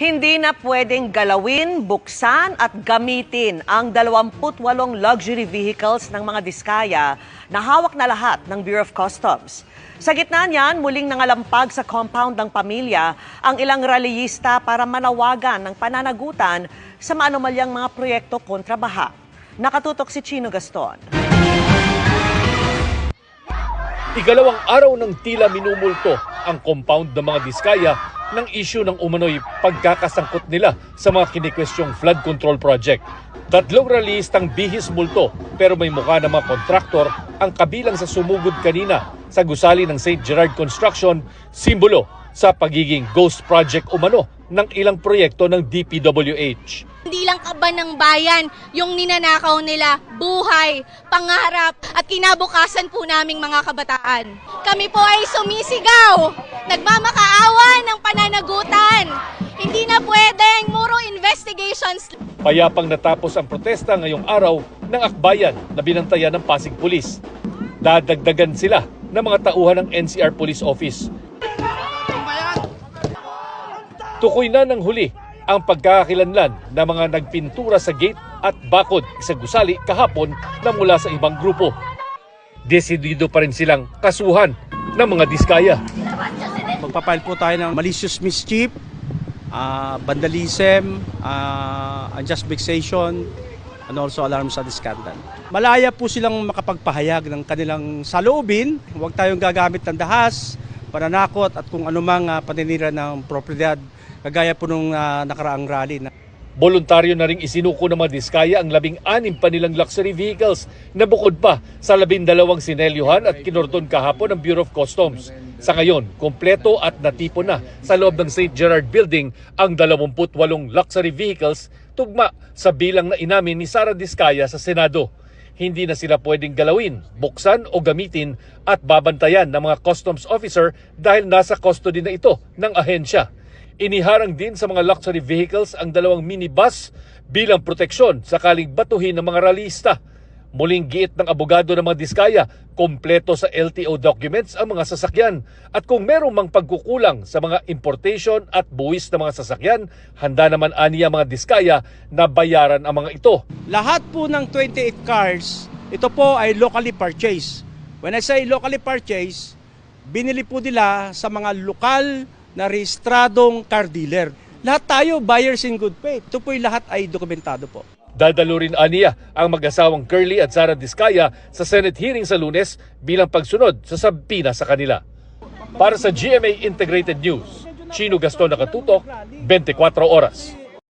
Hindi na pwedeng galawin, buksan at gamitin ang 28 luxury vehicles ng mga diskaya na hawak na lahat ng Bureau of Customs. Sa gitna niyan, muling nangalampag sa compound ng pamilya ang ilang rallyista para manawagan ng pananagutan sa maanumalyang mga proyekto kontra baha. Nakatutok si Chino Gaston. Ikalawang araw ng tila minumulto ang compound ng mga diskaya ng issue ng umano'y pagkakasangkot nila sa mga kinikwestyong flood control project. Tatlong ralistang bihis multo pero may mukha ng mga kontraktor ang kabilang sa sumugod kanina sa gusali ng St. Gerard Construction, simbolo sa pagiging ghost project umano ng ilang proyekto ng DPWH. Hindi lang kaban ng bayan yung ninanakaw nila, buhay, pangarap at kinabukasan po naming mga kabataan. Kami po ay sumisigaw, nagmamakaawa investigations Payapang natapos ang protesta ngayong araw ng akbayan na binantayan ng Pasig Police. Dadagdagan sila ng mga tauhan ng NCR Police Office. Tukoy na ng huli ang pagkakakilanlan ng mga nagpintura sa gate at bakod sa gusali kahapon na mula sa ibang grupo. Desidido pa rin silang kasuhan ng mga diskaya. Magpapile po tayo ng malicious mischief, ah, vandalism, ah, unjust vexation, and also alarm sa scandal. Malaya po silang makapagpahayag ng kanilang saloobin. Huwag tayong gagamit ng dahas, pananakot at kung anumang uh, paninira ng propiedad kagaya po nung ah, nakaraang rally. Na Voluntaryo na ring isinuko ng mga diskaya ang labing anim pa nilang luxury vehicles na bukod pa sa labing dalawang sinelyuhan at kinordon kahapon ng Bureau of Customs. Sa ngayon, kompleto at natipon na sa loob ng St. Gerard Building ang 28 luxury vehicles tugma sa bilang na inamin ni Sara Diskaya sa Senado. Hindi na sila pwedeng galawin, buksan o gamitin at babantayan ng mga customs officer dahil nasa custody na ito ng ahensya. Iniharang din sa mga luxury vehicles ang dalawang minibus bilang proteksyon sakaling batuhin ng mga ralista. Muling giit ng abogado ng mga diskaya, kompleto sa LTO documents ang mga sasakyan. At kung merong mang pagkukulang sa mga importation at buwis ng mga sasakyan, handa naman aniya mga diskaya na bayaran ang mga ito. lahat po ng 28 cars, ito po ay locally purchased. When I say locally purchased, binili po nila sa mga lokal na rehistradong car dealer. Lahat tayo buyers in good faith. Ito po lahat ay dokumentado po. Dadalo rin aniya ang mag-asawang Curly at Sara Diskaya sa Senate hearing sa lunes bilang pagsunod sa sabpina sa kanila. Para sa GMA Integrated News, Chino Gaston Nakatutok, 24 oras.